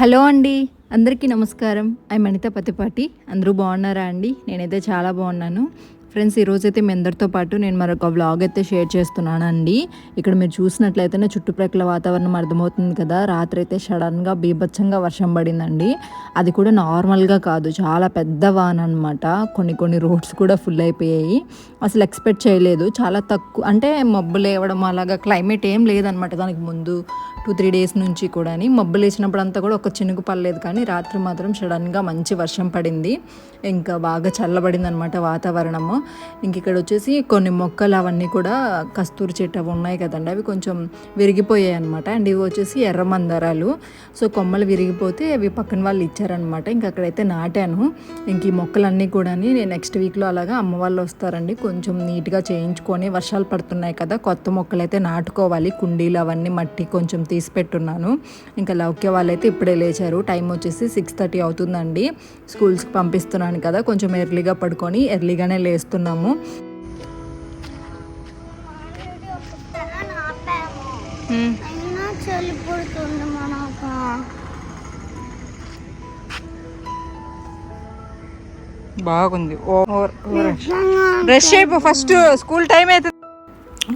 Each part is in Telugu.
హలో అండి అందరికీ నమస్కారం. ఐ మణిత పతిపాటి అందరూ బాగున్నారా అండి? నేనైతే చాలా బాగున్నాను. ఫ్రెండ్స్ ఈరోజు అయితే మీ అందరితో పాటు నేను మరొక వ్లాగ్ అయితే షేర్ చేస్తున్నానండి. ఇక్కడ మీరు చూసినట్లయితే నా చుట్టుప్రక్కల వాతావరణం అర్థమవుతుంది కదా. రాత్రి అయితే సడన్గా బీభత్సంగా వర్షం పడిందండి. అది కూడా నార్మల్గా కాదు. చాలా పెద్ద వాన అనమాట కొన్ని కొన్ని రోడ్స్ కూడా ఫుల్ అయిపోయాయి. అసలు ఎక్స్పెక్ట్ చేయలేదు. చాలా తక్కువ అంటే మబ్బు లేవడం అలాగా క్లైమేట్ ఏం లేదనమాట దానికి ముందు. టూ త్రీ డేస్ నుంచి కూడా మబ్బు లేచినప్పుడు అంతా కూడా ఒక చినుకు పడలేదు. కానీ రాత్రి మాత్రం సడన్గా మంచి వర్షం పడింది. ఇంకా బాగా చల్లబడింది అనమాట వాతావరణము. ఇంక ఇక్కడ వచ్చేసి కొన్ని మొక్కలు అవన్నీ కూడా కస్తూరి చెట్టు అవి ఉన్నాయి కదండి. అవి కొంచెం విరిగిపోయాయి అనమాట అండ్ ఇవి వచ్చేసి ఎర్ర మందారాలు. సో కొమ్మలు విరిగిపోతే అవి పక్కన వాళ్ళు ఇచ్చారనమాట ఇంక అక్కడైతే నాటాను. ఇంక ఈ మొక్కలన్నీ కూడా నేను నెక్స్ట్ వీక్లో అలాగా అమ్మ వాళ్ళు వస్తారండి. కొంచెం నీట్గా చేయించుకొని వర్షాలు పడుతున్నాయి కదా కొత్త మొక్కలు అయితే నాటుకోవాలి. కుండీలు అవన్నీ మట్టి కొంచెం తీసి పెట్టున్నాను. ఇంకా లౌక్య వాళ్ళైతే ఇప్పుడే లేచారు. టైం వచ్చేసి సిక్స్ థర్టీ అవుతుందండి. స్కూల్స్కి పంపిస్తున్నాను కదా కొంచెం ఎర్లీగా పడుకొని ఎర్లీగానే లేస్తున్నాము మనకు బాగుంది బ్రష్ అయిపో ఫస్ట్ స్కూల్ టైం అయితే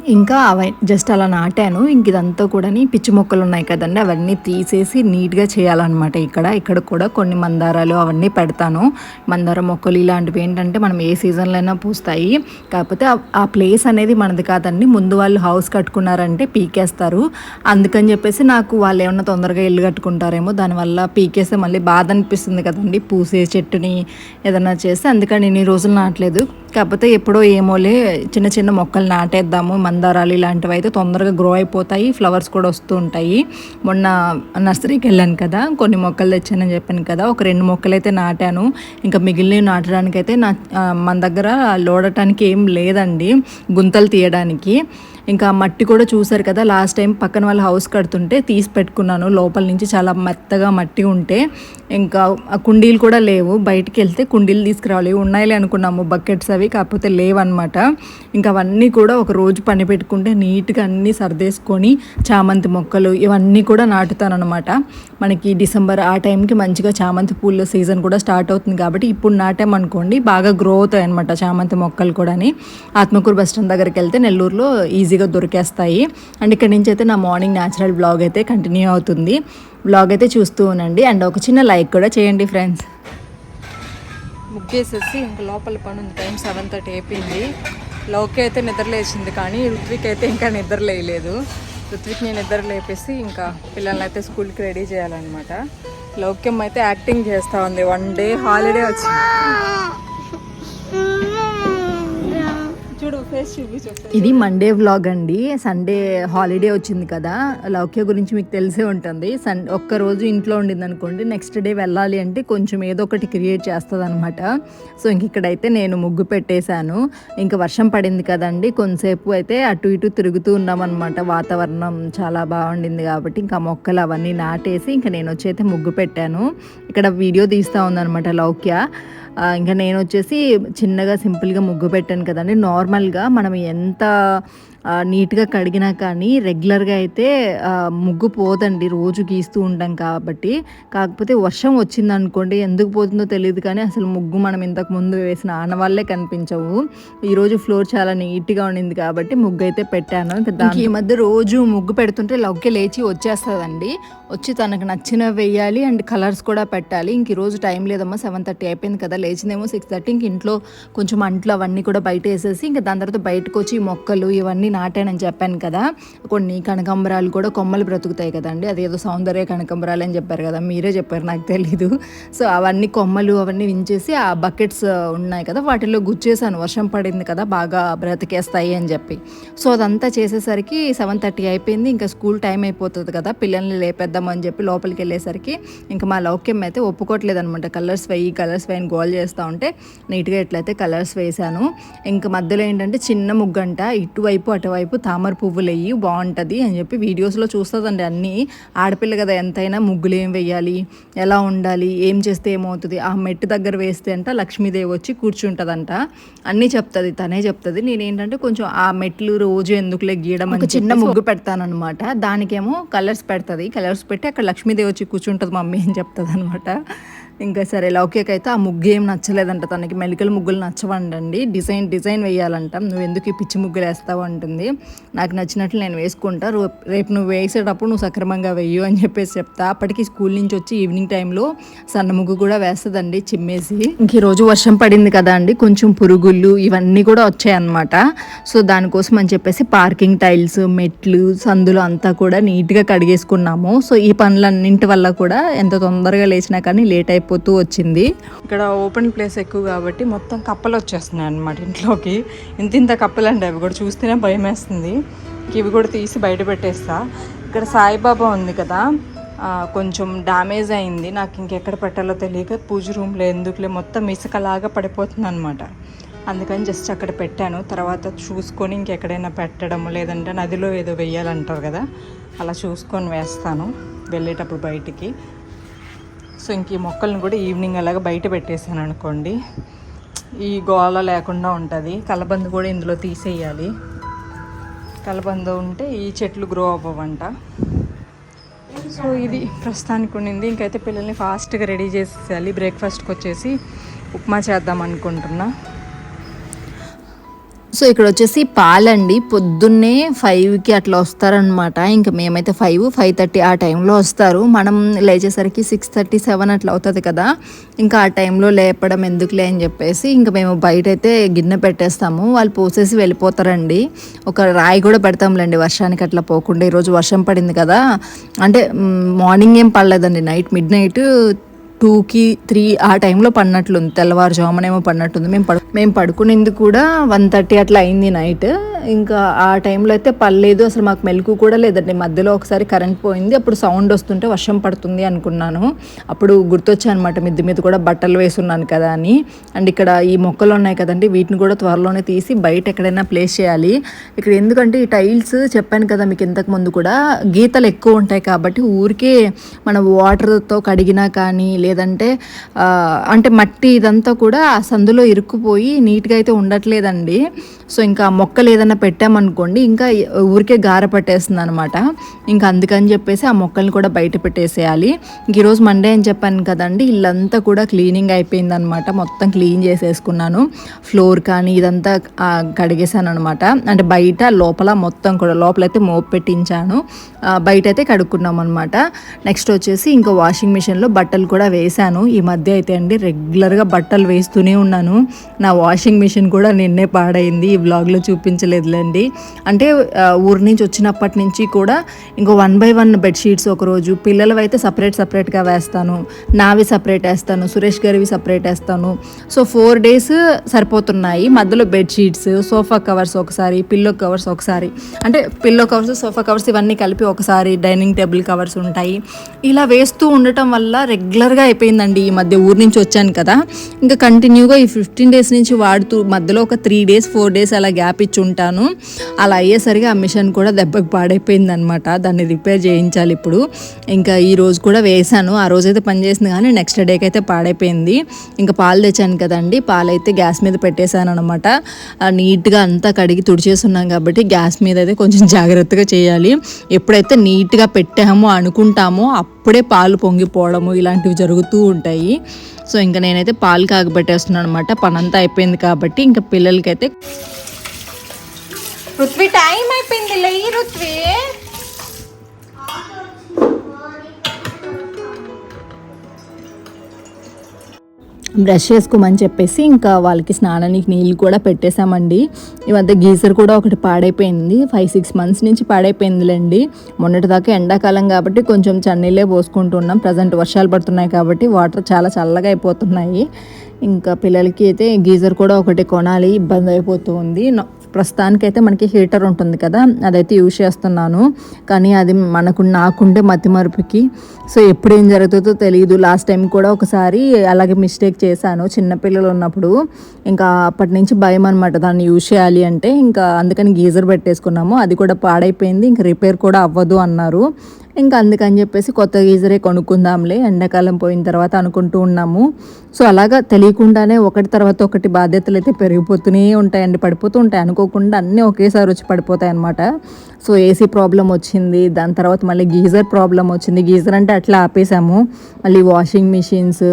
ఇంకా అవి జస్ట్ అలా నాటాను. ఇంక ఇదంతా కూడా పిచ్చి మొక్కలు ఉన్నాయి కదండి అవన్నీ తీసేసి నీట్గా చేయాలన్నమాట ఇక్కడ. ఇక్కడ కూడా కొన్ని మందారాలు అవన్నీ పెడతాను. మందార మొక్కలు ఇలాంటివి ఏంటంటే మనం ఏ సీజన్లో అయినా పూస్తాయి. కాకపోతే ఆ- ప్లేస్ అనేది మనది కాదండి. ముందు వాళ్ళు హౌస్ కట్టుకున్నారంటే పీకేస్తారు. అందుకని చెప్పేసి నాకు వాళ్ళు ఏమన్నా తొందరగా ఇల్లు కట్టుకుంటారేమో దానివల్ల పీకేస్తే మళ్ళీ బాధ అనిపిస్తుంది కదండి. పూసే చెట్టుని ఏదన్నా చేస్తే అందుకని ఇన్ని రోజులు నాటలేదు. కాకపోతే ఎప్పుడో ఏమోలే చిన్న చిన్న మొక్కలు నాటేద్దాము మందారాలు ఇలాంటివి అయితే తొందరగా గ్రో అయిపోతాయి ఫ్లవర్స్ కూడా వస్తూ ఉంటాయి. మొన్న నర్సరీకి వెళ్ళాను కదా కొన్ని మొక్కలు తెచ్చానని చెప్పాను కదా ఒక రెండు మొక్కలు అయితే నాటాను. ఇంకా మిగిలినవి నాటడానికి అయితే నా మన దగ్గర లోడటానికి ఏం లేదండి గుంతలు తీయడానికి. ఇంకా మట్టి కూడా చూసారు కదా లాస్ట్ టైం పక్కన వాళ్ళ హౌస్ కడుతుంటే తీసి పెట్టుకున్నాను. లోపల నుంచి చాలా మెత్తగా మట్టి ఉంటే ఇంకా ఆ కుండీలు కూడా లేవు. బయటికి వెళ్తే కుండీలు తీసుకురావాలి. ఉన్నాయిలే అనుకున్నాము. బకెట్స్ అవి కాకపోతే లేవన్నమాట. ఇంకా అవన్నీ కూడా ఒక రోజు పని పెట్టుకుంటే నీట్గా అన్నీ సర్దేసుకొని చామంతి మొక్కలు ఇవన్నీ కూడా నాటుతాను అనమాట మనకి డిసెంబర్ ఆ టైంకి మంచిగా చామంతి పూల సీజన్ కూడా స్టార్ట్ అవుతుంది కాబట్టి ఇప్పుడు నాటామనుకోండి బాగా గ్రో అవుతాయి అనమాట చామంతి మొక్కలు కూడా ఆత్మకూరు బస్ స్టాండ్ దగ్గరికి వెళ్తే నెల్లూరులో ఈజీ ఈజీగా దొరికేస్తాయి. అండ్ ఇక్కడ నుంచి అయితే నా మార్నింగ్ న్యాచురల్ బ్లాగ్ అయితే కంటిన్యూ అవుతుంది. బ్లాగ్ అయితే చూస్తూ ఉండండి. అండ్ ఒక చిన్న లైక్ కూడా చేయండి ఫ్రెండ్స్. ముగ్గేసేసి ఇంకా లోపల పని ఉంది. టైం సెవెన్ థర్టీ అయిపోయింది. లౌకి అయితే నిద్ర లేచింది కానీ ఋత్విక్ అయితే ఇంకా నిద్ర లేయలేదు. ఋత్విక్ నేను నిద్ర లేపేసి ఇంకా పిల్లల్ని అయితే స్కూల్కి రెడీ చేయాలన్నమాట. లౌక్యం అయితే యాక్టింగ్ చేస్తూ ఉంది. వన్ డే హాలిడే వచ్చింది. ఇది మండే వ్లాగ్ అండి. సండే హాలిడే వచ్చింది కదా. లౌక్య గురించి మీకు తెలిసే ఉంటుంది. సన్ ఒక్క రోజు ఇంట్లో ఉండింది అనుకోండి నెక్స్ట్ డే వెళ్ళాలి అంటే కొంచెం ఏదో ఒకటి క్రియేట్ చేస్తుంది అనమాట సో ఇంక ఇక్కడైతే నేను ముగ్గు పెట్టేశాను. ఇంకా వర్షం పడింది కదండి. కొంతసేపు అయితే అటు ఇటు తిరుగుతూ ఉన్నామన్నమాట. వాతావరణం చాలా బాగుండింది కాబట్టి ఇంకా మొక్కలు అవన్నీ నాటేసి ఇంకా నేను వచ్చి అయితే ముగ్గు పెట్టాను. ఇక్కడ వీడియో తీస్తూ ఉందన్నమాట లౌక్య. ఇంకా నేను వచ్చేసి చిన్నగా సింపుల్గా ముగ్గు పెట్టాను కదండి. నార్మల్గా మనం ఎంత నీట్గా కడిగినా కానీ రెగ్యులర్గా అయితే ముగ్గు పోదండి. రోజు గీస్తూ ఉంటాం కాబట్టి. కాకపోతే వర్షం వచ్చింది అనుకోండి ఎందుకు పోతుందో తెలియదు కానీ అసలు ముగ్గు మనం ఇంతకు ముందు వేసిన ఆనవాళ్ళే కనిపించవు. ఈరోజు ఫ్లోర్ చాలా నీట్గా ఉండింది కాబట్టి ముగ్గు అయితే పెట్టాను. ఇంకా దానికి ఈ మధ్య రోజు ముగ్గు పెడుతుంటే లవ్కే లేచి వచ్చేస్తుందండి. వచ్చి తనకు నచ్చినవి వేయాలి అండ్ కలర్స్ కూడా పెట్టాలి. ఇంక ఈ రోజు టైం లేదమ్మా సెవెన్ థర్టీ అయిపోయింది కదా లేచిందేమో సిక్స్ థర్టీ. ఇంక ఇంట్లో కొంచెం అంట్లు అవన్నీ కూడా బయట వేసేసి ఇంకా దాని తర్వాత బయటకు వచ్చి మొక్కలు ఇవన్నీ నాటానని చెప్పాను కదా. కొన్ని కనకాంబరాలు కూడా కొమ్మలు బ్రతుకుతాయి కదండి. అదేదో సౌందర్య కనకాంబరాలు అని చెప్పారు కదా. మీరే చెప్పారు నాకు తెలీదు. సో అవన్నీ కొమ్మలు అవన్నీ వించేసి ఆ బకెట్స్ ఉన్నాయి కదా. వాటిలో గుచ్చేసాను. వర్షం పడింది కదా బాగా బ్రతికేస్తాయి అని చెప్పి. సో అదంతా చేసేసరికి సెవెన్ థర్టీ అయిపోయింది. ఇంకా స్కూల్ టైం అయిపోతుంది కదా. పిల్లల్ని లేపేద్దామని చెప్పి లోపలికి వెళ్ళేసరికి ఇంకా మా లౌక్యం అయితే ఒప్పుకోవట్లేదు అనమాట కలర్స్ వేయి కలర్స్ వేయని గోల్ చేస్తూ ఉంటే నీట్గా ఎట్లయితే కలర్స్ వేసాను ఇంకా మధ్యలో ఏంటంటే చిన్న ముగ్గంట. ఇటువైపు అటు అటువైపు తామర పువ్వులు వేయి బాగుంటుంది అని చెప్పి వీడియోస్లో చూస్తుందండి అన్నీ. ఆడపిల్ల కదా ఎంతైనా ముగ్గులు ఏం వేయాలి ఎలా ఉండాలి? ఏం చేస్తే ఏమవుతుంది? ఆ మెట్టు దగ్గర వేస్తే అంట లక్ష్మీదేవి వచ్చి కూర్చుంటుందంట. అన్నీ చెప్తుంది తనే చెప్తుంది. నేనేంటంటే కొంచెం ఆ మెట్లు రోజు ఎందుకులే గీయడం అని చిన్న ముగ్గు పెడతానమాట దానికేమో కలర్స్ పెడుతుంది. కలర్స్ పెట్టి అక్కడ లక్ష్మీదేవి వచ్చి కూర్చుంటుంది మమ్మీ అని చెప్తుంది అనమాట ఇంకా సరే లౌక్యకి అయితే ఆ ముగ్గు ఏం నచ్చలేదంట తనకి. మెలికల ముగ్గులు నచ్చవండండి. Design design వేయాలంట. నువ్వు ఎందుకు ఈ పిచ్చి ముగ్గులు వేస్తావు అంటుంది. నాకు నచ్చినట్లు నేను వేసుకుంటా. రో- రేపు నువ్వు వేసేటప్పుడు నువ్వు సక్రమంగా వెయ్యు అని చెప్పేసి చెప్తా. అప్పటికి స్కూల్ నుంచి వచ్చి ఈవినింగ్ టైంలో సన్న ముగ్గు కూడా వేస్తుందండి చిమ్మేసి. ఇంక ఈరోజు వర్షం పడింది కదా అండి. కొంచెం పురుగులు ఇవన్నీ కూడా వచ్చాయన్నమాట. సో దానికోసం అని చెప్పేసి పార్కింగ్ టైల్స్ మెట్లు సందులు అంతా కూడా నీట్గా కడిగేసుకున్నాము. సో ఈ పనులన్నింటి వల్ల కూడా ఎంత తొందరగా లేచినా కానీ లేట్ అయిపోతూ వచ్చింది. ఇక్కడ ఓపెన్ ప్లేస్ ఎక్కువ కాబట్టి మొత్తం కప్పలు వచ్చేస్తున్నాయి అనమాట ఇంట్లోకి. ఇంత ఇంత కప్పలు అండి అవి కూడా చూస్తేనే భయం వేస్తుంది ఇవి కూడా తీసి బయట పెట్టేస్తా. ఇక్కడ సాయిబాబా ఉంది కదా. కొంచెం డ్యామేజ్ అయింది. నాకు ఇంకెక్కడ పెట్టాలో తెలియక పూజ రూమ్లో ఎందుకులే మొత్తం ఇసుకలాగా పడిపోతుంది అనమాట అందుకని జస్ట్ అక్కడ పెట్టాను. తర్వాత చూసుకొని ఇంకెక్కడైనా పెట్టడం లేదంటే నదిలో ఏదో వెయ్యాలంటారు కదా. అలా చూసుకొని వేస్తాను. వెళ్ళేటప్పుడు బయటికి. సో ఇంక ఈ మొక్కలను కూడా ఈవినింగ్ అలాగా బయట పెట్టేశాను అనుకోండి. ఈ గోళ లేకుండా ఉంటుంది. కలబంద కూడా ఇందులో తీసేయాలి. కలబంద ఉంటే ఈ చెట్లు గ్రో అవ్వవంట. సో ఇది ప్రస్తుతానికి ఉండింది ఇంకైతే పిల్లల్ని ఫాస్ట్గా రెడీ చేసేయాలి. బ్రేక్ఫాస్ట్కి వచ్చేసి ఉప్మా చేద్దాం అనుకుంటున్నా. సో ఇక్కడ వచ్చేసి పాలండి. పొద్దున్నే ఫైవ్కి అట్లా వస్తారనమాట ఇంకా మేమైతే ఫైవ్ ఫైవ్ థర్టీ ఆ టైంలో వస్తారు. మనం లేచేసరికి సిక్స్ థర్టీ సెవెన్ అట్లా అవుతుంది కదా. ఇంకా ఆ టైంలో లేపడం ఎందుకులే అని చెప్పేసి ఇంకా మేము బయట అయితే గిన్నె పెట్టేస్తాము. వాళ్ళు పోసేసి వెళ్ళిపోతారండి. ఒక రాయి కూడా పెడతాంలేండి వర్షానికి అట్లా పోకుండా. ఈరోజు వర్షం పడింది కదా. అంటే మార్నింగ్ ఏం పడలేదండి. నైట్ మిడ్ నైట్ టూకి త్రీ ఆ టైంలో పడినట్లుంది. తెల్లవారుజామునేమో పడినట్టుంది. మేము పడు మేము పడుకునేందుకు కూడా వన్ థర్టీ అట్లా అయింది నైట్. ఇంకా ఆ టైంలో అయితే పర్లేదు అసలు మాకు మెలకు కూడా లేదండి. మధ్యలో ఒకసారి కరెంట్ పోయింది అప్పుడు సౌండ్ వస్తుంటే వర్షం పడుతుంది అనుకున్నాను. అప్పుడు గుర్తొచ్చాయి అనమాట మిద్ది మీద కూడా బట్టలు వేసున్నాను కదా అని. అండ్ ఇక్కడ ఈ మొక్కలు ఉన్నాయి కదండి వీటిని కూడా త్వరలోనే తీసి బయట ఎక్కడైనా ప్లేస్ చేయాలి. ఇక్కడ ఎందుకంటే ఈ టైల్స్ చెప్పాను కదా మీకు ఇంతకు ముందు కూడా గీతలు ఎక్కువ ఉంటాయి కాబట్టి ఊరికే మన వాటర్తో కడిగినా కానీ లేదంటే అంటే మట్టి ఇదంతా కూడా ఆ సందులో ఇరుక్కుపోయి నీట్గా అయితే ఉండట్లేదండి. సో ఇంకా మొక్కలు ఏదైనా పెట్టామనుకోండి ఇంకా ఊరికే గార పట్టేస్తుంది అనమాట ఇంకా అందుకని చెప్పేసి ఆ మొక్కల్ని కూడా బయట పెట్టేసేయాలి. ఇంక ఈరోజు మండే అని చెప్పాను కదండి ఇల్లంతా కూడా క్లీనింగ్ అయిపోయింది అనమాట మొత్తం క్లీన్ చేసేసుకున్నాను. ఫ్లోర్ కానీ ఇదంతా కడిగేశాను కడిగేసాను అనమాట అంటే బయట లోపల మొత్తం కూడా లోపలైతే మోప్ పెట్టించాను. బయట అయితే కడుక్కున్నాం అనమాట నెక్స్ట్ వచ్చేసి ఇంకా వాషింగ్ మిషన్లో బట్టలు కూడా వేశాను. ఈ మధ్య అయితే అండి రెగ్యులర్గా బట్టలు వేస్తూనే ఉన్నాను. నా వాషింగ్ మిషన్ కూడా నిన్నే పాడైంది. ఈ బ్లాగ్లో చూపించలేదు. చూపించలేదులేండి అంటే ఊరి నుంచి వచ్చినప్పటి నుంచి కూడా ఇంకో వన్ బై వన్ బెడ్షీట్స్ ఒకరోజు పిల్లలవి అయితే సపరేట్ సపరేట్గా వేస్తాను. నావి సపరేట్ వేస్తాను. సురేష్ గారివి సపరేట్ వేస్తాను. సో ఫోర్ డేస్ సరిపోతున్నాయి. మధ్యలో బెడ్షీట్స్ సోఫా కవర్స్ ఒకసారి పిల్లో కవర్స్ ఒకసారి. అంటే పిల్లో కవర్స్ సోఫా కవర్స్ ఇవన్నీ కలిపి ఒకసారి డైనింగ్ టేబుల్ కవర్స్ ఉంటాయి. ఇలా వేస్తూ ఉండటం వల్ల రెగ్యులర్గా అయిపోయిందండి ఈ మధ్య ఊరి నుంచి వచ్చాను కదా. ఇంకా కంటిన్యూగా ఈ ఫిఫ్టీన్ డేస్ నుంచి వాడుతూ మధ్యలో ఒక త్రీ డేస్ ఫోర్ డేస్ అలా గ్యాప్ ఇచ్చి ఉంటాను. అలా అయ్యేసరికి ఆ మిషన్ కూడా దెబ్బకి పాడైపోయింది అనమాట దాన్ని రిపేర్ చేయించాలి ఇప్పుడు. ఇంకా ఈ రోజు కూడా వేసాను ఆ రోజు అయితే పనిచేసింది కానీ నెక్స్ట్ డేకి అయితే పాడైపోయింది. ఇంకా పాలు తెచ్చాను కదండి. పాలు అయితే గ్యాస్ మీద పెట్టేశాను అనమాట నీట్గా అంతా కడిగి తుడిచేస్తున్నాం కాబట్టి గ్యాస్ మీద అయితే కొంచెం జాగ్రత్తగా చేయాలి. ఎప్పుడైతే నీట్గా పెట్టామో అనుకుంటామో అప్పుడే పాలు పొంగిపోవడము ఇలాంటివి జరుగుతూ ఉంటాయి. సో ఇంకా నేనైతే పాలు కాగబెట్టేస్తున్నాను అనమాట పనంతా అయిపోయింది కాబట్టి ఇంకా పిల్లలకైతే రుత్వి టైం అయిపోయింది లే రుత్వి బ్రష్ చేసుకోమని చెప్పేసి ఇంకా వాళ్ళకి స్నానానికి నీళ్ళు కూడా పెట్టేశామండి. ఈ మధ్య గీజర్ కూడా ఒకటి పాడైపోయింది. ఫైవ్ సిక్స్ మంత్స్ నుంచి పాడైపోయిందిలేండి. మొన్నటి దాకా ఎండాకాలం కాబట్టి కొంచెం చన్నీళ్ళే పోసుకుంటున్నాం ప్రజెంట్ వర్షాలు పడుతున్నాయి కాబట్టి వాటర్ చాలా చల్లగా అయిపోతున్నాయి. ఇంకా పిల్లలకి అయితే గీజర్ కూడా ఒకటి కొనాలి ఇబ్బంది అయిపోతుంది ప్రస్తుతానికైతే మనకి హీటర్ ఉంటుంది కదా అదైతే యూజ్ చేస్తున్నాను. కానీ అది మనకు నాకుండే మతి మరుపుకి. సో ఎప్పుడు ఏం జరుగుతుందో తెలియదు లాస్ట్ టైం కూడా ఒకసారి అలాగే మిస్టేక్ చేశాను. చిన్నపిల్లలు ఉన్నప్పుడు ఇంకా అప్పటి నుంచి భయం అనమాట దాన్ని యూజ్ చేయాలి అంటే ఇంకా అందుకని గీజర్ పెట్టేసుకున్నాము. అది కూడా పాడైపోయింది. ఇంకా రిపేర్ కూడా అవ్వదు అన్నారు. ఇంకా అందుకని చెప్పేసి కొత్త గీజరే కొనుక్కుందాంలే. ఎండాకాలం పోయిన తర్వాత అనుకుంటూ ఉన్నాము. సో అలాగా తెలియకుండానే ఒకటి తర్వాత ఒకటి బాధ్యతలు అయితే పెరిగిపోతూనే ఉంటాయండి పడిపోతూ ఉంటాయి. అనుకోకుండా అన్నీ ఒకేసారి వచ్చి పడిపోతాయి అనమాట సో ఏసీ ప్రాబ్లం వచ్చింది దాని తర్వాత మళ్ళీ గీజర్ ప్రాబ్లం వచ్చింది. గీజర్ అంటే అట్లా ఆపేసాము. మళ్ళీ వాషింగ్ మిషన్స్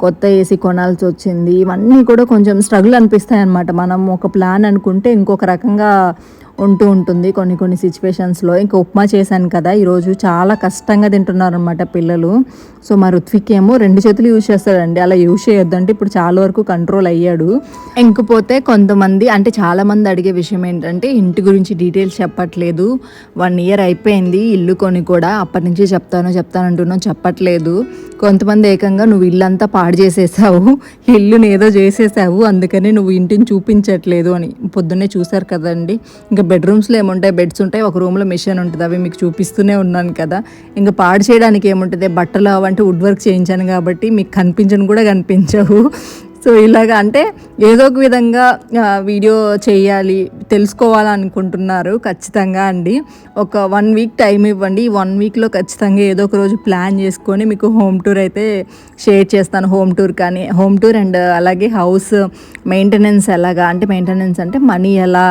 కొత్త ఏసీ కొనాల్సి వచ్చింది. ఇవన్నీ కూడా కొంచెం స్ట్రగుల్ అనిపిస్తాయి అనమాట మనం ఒక ప్లాన్ అనుకుంటే ఇంకొక రకంగా ఉంటూ ఉంటుంది కొన్ని కొన్ని సిచ్యువేషన్స్లో ఇంకా ఉప్మా చేశాను కదా ఈరోజు చాలా కష్టంగా తింటున్నారు అనమాట పిల్లలు. సో మా రుత్విక్ ఏమో రెండు చేతులు యూజ్ చేస్తాడండి. అలా యూజ్ చేయొద్దు అంటే ఇప్పుడు చాలా వరకు కంట్రోల్ అయ్యాడు. ఇంకపోతే కొంతమంది అంటే చాలామంది అడిగే విషయం ఏంటంటే ఇంటి గురించి డీటెయిల్స్ చెప్పట్లేదు. వన్ ఇయర్ అయిపోయింది ఇల్లు కొని కూడా అప్పటి నుంచి చెప్తాను చెప్తాను అంటున్నావు చెప్పట్లేదు. కొంతమంది ఏకంగా నువ్వు ఇల్లంతా పాడు చేసేసావు ఇల్లుని ఏదో చేసేసావు అందుకని నువ్వు ఇంటిని చూపించట్లేదు అని. పొద్దున్నే చూశారు కదండి. ఇంకా బెడ్రూమ్స్లో ఏముంటాయి? బెడ్స్ ఉంటాయి. ఒక రూమ్లో మిషన్ ఉంటుంది. అవి మీకు చూపిస్తూనే ఉన్నాను కదా. ఇంకా పాడు చేయడానికి ఏముంటుంది? బట్టలు అవంటే వుడ్ వర్క్ చేయించాను కాబట్టి మీకు కనిపించను కూడా కనిపించవు. సో ఇలాగ అంటే ఏదో ఒక విధంగా వీడియో చేయాలి తెలుసుకోవాలనుకుంటున్నారు ఖచ్చితంగా అండి. ఒక వన్ వీక్ టైం ఇవ్వండి. ఈ వన్ వీక్లో ఖచ్చితంగా ఏదో ఒక రోజు ప్లాన్ చేసుకొని మీకు హోమ్ టూర్ అయితే షేర్ చేస్తాను. హోమ్ టూర్ కానీ హోమ్ టూర్ అండ్ అలాగే హౌస్ మెయింటెనెన్స్ ఎలాగా? అంటే మెయింటెనెన్స్ అంటే మనీ ఎలా?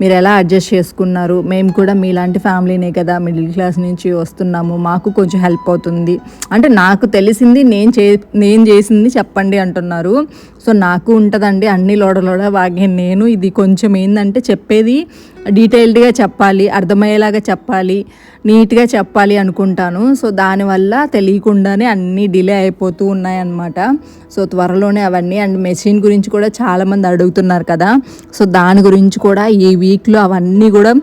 మీరు ఎలా అడ్జస్ట్ చేసుకున్నారు? మేము కూడా మీలాంటి ఫ్యామిలీనే కదా మిడిల్ క్లాస్ నుంచి వస్తున్నాము మాకు కొంచెం హెల్ప్ అవుతుంది. అంటే నాకు తెలిసింది నేను చే నేను చేసింది చెప్పండి అంటున్నారు. సో నాకు ఉంటుందండి అన్ని లోడలోడ వాగే. నేను ఇది కొంచెం ఏంటంటే చెప్పేది డీటెయిల్డ్గా చెప్పాలి అర్థమయ్యేలాగా చెప్పాలి నీట్గా చెప్పాలి అనుకుంటాను. సో దానివల్ల తెలియకుండానే అన్నీ డిలే అయిపోతూ ఉన్నాయన్నమాట. సో త్వరలోనే అవన్నీ అండ్ మెషిన్ గురించి కూడా చాలామంది అడుగుతున్నారు కదా. సో దాని గురించి కూడా ఈ వీక్లో అవన్నీ కూడా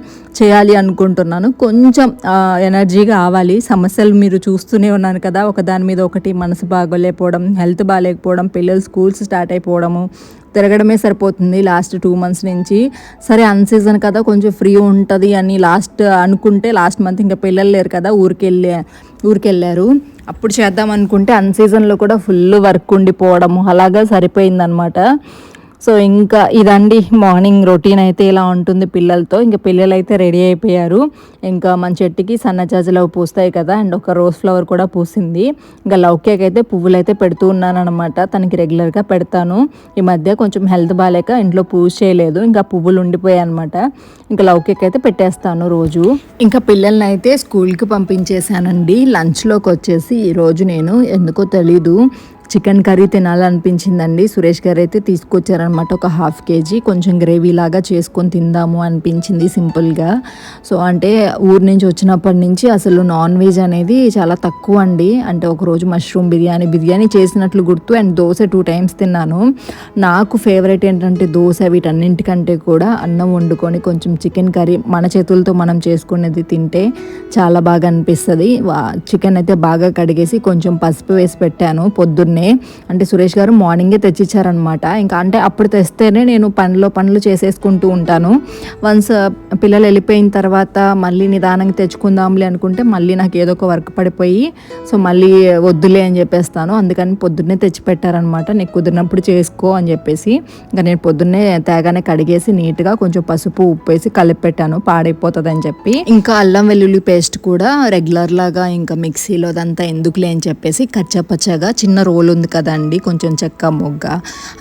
చేయాలి అనుకుంటున్నాను. కొంచెం ఎనర్జీ కావాలి. సమస్యలు మీరు చూస్తూనే ఉన్నాను కదా. ఒక దాని మీద ఒకటి మనసు బాగోలేకపోవడం హెల్త్ బాగాలేకపోవడం పిల్లలు స్కూల్స్ స్టార్ట్ అయిపోవడము తిరగడమే సరిపోతుంది లాస్ట్ టూ మంత్స్ నుంచి. సరే అన్ సీజన్ కదా కొంచెం ఫ్రీ ఉంటుంది అని లాస్ట్ అనుకుంటే లాస్ట్ మంత్ ఇంకా పిల్లలు లేరు కదా ఊరికెళ్ళే ఊరికెళ్ళారు. అప్పుడు చేద్దాం అనుకుంటే అన్ సీజన్లో కూడా ఫుల్ వర్క్ ఉండిపోవడము. అలాగా సరిపోయిందనమాట సో ఇంకా ఇదండి మార్నింగ్ రొటీన్ అయితే ఇలా ఉంటుంది పిల్లలతో. ఇంకా పిల్లలు అయితే రెడీ అయిపోయారు. ఇంకా మన చెట్టుకి సన్నజాజులు అవి పూస్తాయి కదా అండ్ ఒక రోజ్ ఫ్లవర్ కూడా పూసింది. ఇంకా లవ్ కేక్ అయితే పువ్వులు అయితే పెడుతూ ఉన్నాను అనమాట తనకి రెగ్యులర్గా పెడతాను. ఈ మధ్య కొంచెం హెల్త్ బాగాలేక ఇంట్లో పూజ చేయలేదు. ఇంకా పువ్వులు ఉండిపోయాయి అనమాట ఇంకా లవ్ కేక్ అయితే పెట్టేస్తాను రోజు. ఇంకా పిల్లల్ని అయితే స్కూల్కి పంపించేశానండి. లంచ్లోకి వచ్చేసి ఈరోజు నేను. ఎందుకో తెలీదు. Chicken curry తినాలనిపించిందండి. సురేష్ గారు అయితే తీసుకొచ్చారనమాట ఒక హాఫ్ కేజీ. కొంచెం గ్రేవీ లాగా చేసుకొని తిందాము అనిపించింది సింపుల్గా సో అంటే ఊరు నుంచి వచ్చినప్పటి నుంచి అసలు నాన్ వెజ్ అనేది చాలా తక్కువ అండి. అంటే ఒకరోజు మష్రూమ్ బిర్యానీ బిర్యానీ చేసినట్లు గుర్తు అండ్ దోశ టూ టైమ్స్ తిన్నాను. నాకు ఫేవరెట్ ఏంటంటే దోశ వీటన్నింటికంటే కూడా అన్నం వండుకొని కొంచెం చికెన్ కర్రీ మన చేతులతో మనం చేసుకునేది తింటే చాలా బాగా అనిపిస్తుంది. చికెన్ అయితే బాగా కడిగేసి కొంచెం పసుపు వేసి పెట్టాను పొద్దున్నే. అంటే సురేష్ గారు మార్నింగే తెచ్చిచ్చారనమాట. ఇంకా అంటే అప్పుడు తెస్తేనే నేను పనిలో పనులు చేసేసుకుంటూ ఉంటాను. వన్స్ పిల్లలు వెళ్ళిపోయిన తర్వాత మళ్ళీ నిదానంగా తెచ్చుకుందాంలే అనుకుంటే మళ్ళీ నాకు ఏదో ఒక వర్క్ పడిపోయి సో మళ్ళీ వద్దులే అని చెప్పేస్తాను. అందుకని పొద్దున్నే తెచ్చిపెట్టారనమాట. నీకు కుదిరినప్పుడు చేసుకో అని చెప్పేసి ఇంకా నేను పొద్దున్నే తేగానే కడిగేసి నీట్గా కొంచెం పసుపు ఉప్పు వేసి కలిపెట్టాను. పాడైపోతుంది అని చెప్పి. ఇంకా అల్లం వెల్లుల్లి పేస్ట్ కూడా రెగ్యులర్ లాగా ఇంకా మిక్సీలో అదంతా ఎందుకులే అని చెప్పేసి కచ్చపచ్చగా చిన్న రోల్ ఉంది కదండి కొంచెం చెక్క మొగ్గ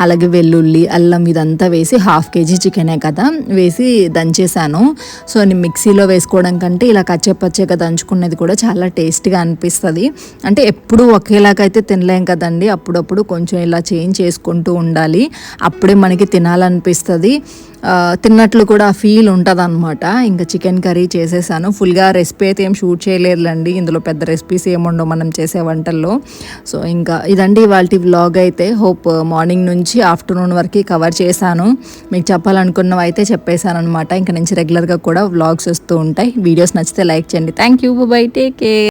అలాగే వెల్లుల్లి అల్లం ఇదంతా వేసి హాఫ్ కేజీ చికెనే కదా వేసి దంచేసాను సో నేను మిక్సీలో వేసుకోవడం కంటే ఇలా కచ్చపచ్చగా దంచుకున్నది కూడా చాలా టేస్ట్గా అనిపిస్తుంది. అంటే ఎప్పుడు ఒకేలాగైతే తినలేం కదండి అప్పుడప్పుడు కొంచెం ఇలా చేంజ్ చేసుకుంటూ ఉండాలి. అప్పుడే మనకి తినాలనిపిస్తుంది. తిన్నట్లు కూడా ఫీల్ ఉంటుంది అనమాట ఇంకా చికెన్ కర్రీ చేసేసాను. ఫుల్గా రెసిపీ అయితే ఏం షూట్ చేయలేదులండి. ఇందులో పెద్ద రెసిపీస్ ఏముండవు మనం చేసే వంటల్లో. సో ఇంకా ఇదండి ఇవాళ వ్లాగ్ అయితే. హోప్ మార్నింగ్ నుంచి ఆఫ్టర్నూన్ వరకు కవర్ చేశాను. మీకు చెప్పాలనుకున్నవి అయితే చెప్పేశాను అనమాట ఇంకా నుంచి రెగ్యులర్గా కూడా వ్లాగ్స్ వస్తూ ఉంటాయి. వీడియోస్ నచ్చితే లైక్ చేయండి. Thank you. Bye take care.